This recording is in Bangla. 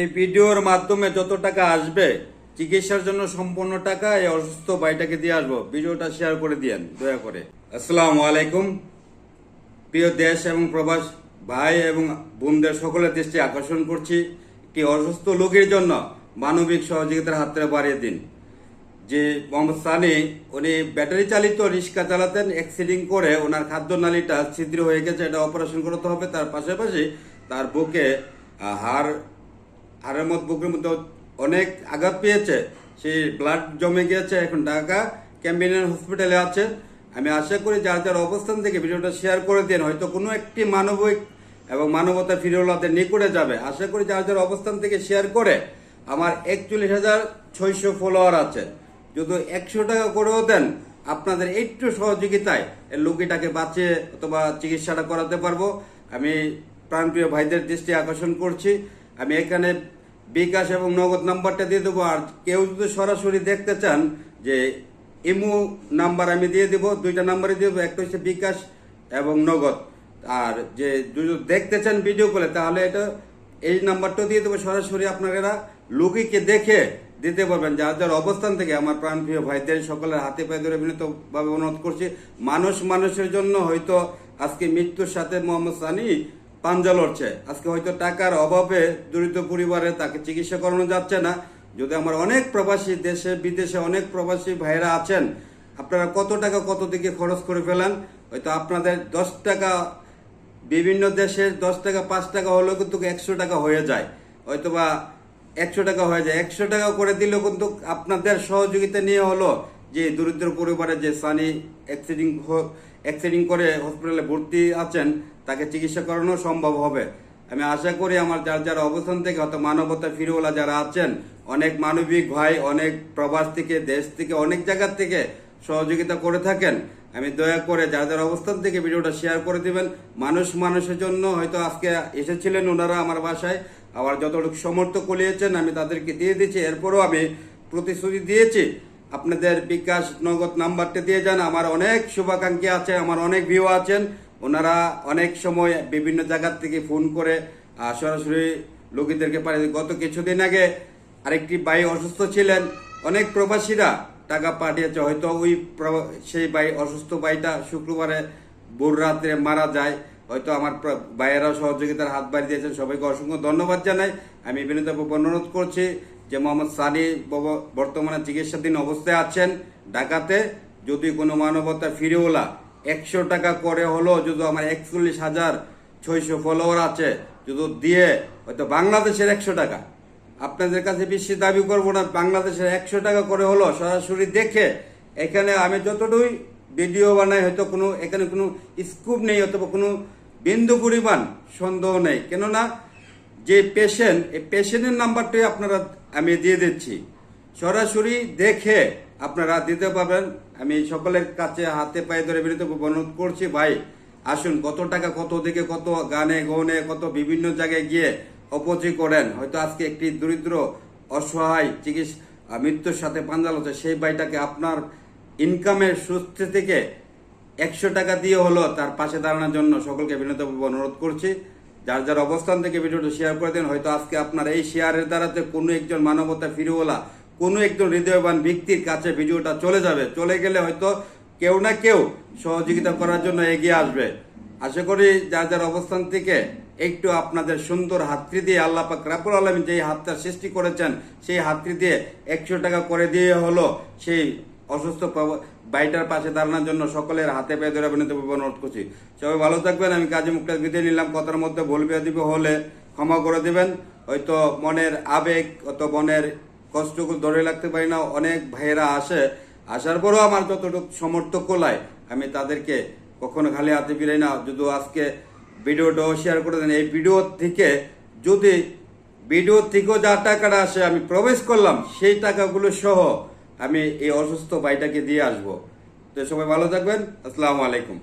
এই ভিডিওর মাধ্যমে যত টাকা আসবে, চিকিৎসার জন্য সম্পূর্ণ টাকা এই অসুস্থ ভাইটাকে দিয়ে আসব। ভিডিওটা শেয়ার করে দিয়েন, দয়া করে। আসসালামু আলাইকুম। প্রিয় দেশ এবং প্রবাস ভাই এবং বোনদের সকলের দৃষ্টি আকর্ষণ করছি একটি অসুস্থ লোকের জন্য মানবিক সহযোগিতার হাত ধরে বাড়িয়ে দিন। যে মোহাম্মদ সানি উনি ব্যাটারি চালিত রিক্সা চালাতেন অ্যাক্সিডিং করে ওনার খাদ্য নালীটা ছিদ্র হয়ে গেছে, এটা অপারেশন করতে হবে। তার পাশাপাশি তার বুকে হাড় মধ্যে বুকের মধ্যে অনেক আঘাত পেয়েছে। সেই ব্লাড জমে গিয়েছে এখন ঢাকা ক্যাম্পিনিয়ান হসপিটালে আছে। আমি আশা করি যার যার অবস্থান থেকে ভিডিওটা শেয়ার করে দিন, হয়তো কোনো একটি মানবিক এবং মানবতা ফিরোলাদের নিকটে যাবে। আশা করি যার যার অবস্থান থেকে শেয়ার করে, আমার একচল্লিশ হাজার ছয়শো ফলোয়ার আছে। যদি একশো টাকা করেও দেন, আপনাদের একটু সহযোগিতায় রোগীটাকে বাঁচিয়ে অথবা চিকিৎসাটা করাতে পারব। আমি প্রাণপ্রিয় ভাইদের দৃষ্টি আকর্ষণ করছি। আমি এখানে বিকাশ এবং নগদ নাম্বারটা দিয়ে দেবো, আর কেউ যদি সরাসরি দেখতে চান যে ইমু নাম্বার আমি দিয়ে দেবো, দুইটা নাম্বারই দিয়ে দেবো, একটা হচ্ছে বিকাশ এবং নগদ। আর যে যদি দেখতে চান ভিডিও করে তাহলে এটা এই নাম্বারটা দিয়ে দেবো, সরাসরি আপনারা রুগীকে দেখে দিতে পারবেন। যার যার অবস্থান থেকে আমার প্রাণপ্রিয় ভাইদের সকলের হাতে পায়ে ধরে বিনীতভাবে অনুরোধ করছি, মানুষ মানুষের জন্য হয়তো আজকে মৃত্যুর সাথে মোহাম্মদ সানি পাঞ্জা লড়ছে। আজকে হয়তো টাকার অভাবে দরিদ্র পরিবারে তাকে চিকিৎসা করানো যাচ্ছে না। যদি আমার অনেক প্রবাসী দেশে, বিদেশে অনেক প্রবাসী ভাইরা আছেন, আপনারা কত টাকা কত দিকে খরচ করে ফেলেন? হয়তো আপনাদের দশ টাকা, বিভিন্ন দেশের দশ টাকা, পাঁচ টাকা হলেও কিন্তু একশো টাকা হয়ে যায়। হয়তোবা একশো টাকা হয়ে যায়। একশো টাকা করে দিলেও কিন্তু আপনাদের সহযোগিতা নিয়ে হলো। যে দরিদ্র পরিবারে যে সানি অ্যাক্সিডিং অ্যাক্সিডিং করে হসপিটালে ভর্তি আছেন, তাকে চিকিৎসা করানো সম্ভব হবে। আমি আশা করি আমার যার যার অবস্থান থেকে হয়তো মানবতা ফিরোলা যারা আছেন, অনেক মানবিক ভাই, অনেক প্রবাস থেকে, দেশ থেকে, অনেক জায়গার থেকে সহযোগিতা করে থাকেন। আমি দয়া করে যার যার অবস্থান থেকে ভিডিওটা শেয়ার করে দিবেন। মানুষ মানুষের জন্য হয়তো আজকে এসেছিলেন ওনারা আমার বাসায়, আবার যতটুকু সমর্থ করিয়েছেন আমি তাদেরকে দিয়ে দিচ্ছি। এরপরও আমি প্রতিশ্রুতি দিয়েছি আপনাদের বিকাশ নগদ নাম্বারটা দিয়ে যান। আমার অনেক শুভাকাঙ্ক্ষী আছে, আমার অনেক ভিউ আছেন। ওনারা অনেক সময় বিভিন্ন জায়গার থেকে ফোন করে সরাসরি লোকীদেরকে পারে গত কিছুদিন আগে আরেকটি ভাই অসুস্থ ছিলেন। অনেক প্রবাসীরা টাকা পাঠিয়েছে। হয়তো ওই সেই ভাই, অসুস্থ ভাইটা শুক্রবারে ভোর রাত্রে মারা যায়। হয়তো আমার ভাইয়েরাও সহযোগিতার হাত বাড়িয়ে দিয়েছেন। সবাইকে অসংখ্য ধন্যবাদ জানাই। আমি বিনীতভাবে অনুরোধ করছি যে মোহাম্মদ সানি বর্তমানে চিকিৎসাধীন অবস্থায় আছেন, ঢাকাতে যদি কোনো মানবতা ফিরেওলা একশো টাকা করে হলো যদি আমার একচল্লিশ হাজার ছয়শো ফলোয়ার আছে, যদি দিয়ে, হয়তো বাংলাদেশের একশো টাকা। আপনাদের কাছে বেশি দাবি করব না, বাংলাদেশের একশো টাকা করে হলো সরাসরি দেখে, এখানে আমি যতটুকুই ভিডিও বানাই, হয়তো কোনো, এখানে কোনো স্কুপ নেই, অথবা কোনো বিন্দু পরিমাণ সন্দেহ নেই। কেননা, যে পেশেন্ট এই পেশেন্টের নাম্বারটাই আপনারা আমি দিয়ে দিচ্ছি। সরাসরি দেখে আপনারা দিতে পারবেন। আমি সকলের কাছে হাতে পায়ে ধরে বিনীত অনুরোধ করছি, ভাই, আসুন, কত টাকা, কত দিকে, কত গানে, গনে, কত বিভিন্ন জায়গায় গিয়ে অপচয় করেন। হয়তো আজকে একটি দরিদ্র, অসহায় চিকিৎসা মৃত্যুর সাথে পাঞ্জাল হচ্ছে। সেই ভাইটাকে আপনার ইনকামের সুস্থ থেকে একশো টাকা দিয়ে হলো তার পাশে দাঁড়ানোর জন্য সকলকে বিনীতভাবে অনুরোধ করছি। যার যার অবস্থান থেকে ভিডিওটা শেয়ার করে দেন, হয়তো আজকে আপনার এই শেয়ারের দ্বারাতে কোনো একজন মানবতা ফিরোলা কোনো একজন হৃদয়বান ব্যক্তির কাছে ভিডিওটা চলে যাবে। চলে গেলে হয়তো কেউ না কেউ সহযোগিতা করার জন্য এগিয়ে আসবে। আশা করি যার যার অবস্থান থেকে একটু আপনাদের সুন্দর হাতটি দিয়ে আল্লাহ পাক রাবুল আলমী যেই হাতটা সৃষ্টি করেছেন, সেই হাতটি দিয়ে একশো টাকা করে দিয়ে হলো সেই অসুস্থ বাইটার পাশে দাঁড়ানোর জন্য সকলের হাতে পেয়ে ধরে বিনীত অনুরোধ করছি। সবাই ভালো থাকবেন, আমি কাজে মুক্তা বিদায় নিলাম। কথার মধ্যে ভুল দিবে হলে ক্ষমা করে দিবেন। হয়তো মনের আবেগ অত মনের কষ্টগুলো ধরে রাখতে পারি না, অনেক ভাইয়েরা আসে। আসার পরেও আমার যতটুকু সমর্থক কোলায়, আমি তাদেরকে কখনো খালি হাতে ফিরাই না। যদি আজকে ভিডিওটাও শেয়ার করে দেন, এই ভিডিও থেকে যদি, ভিডিও থেকেও যা টাকাটা আসে, আমি প্রবেশ করলাম, সেই টাকাগুলো সহ আমি এই অসুস্থ ভাইটাকে দিয়ে আসব। তো সবাই ভালো থাকবেন। আসসালামু আলাইকুম।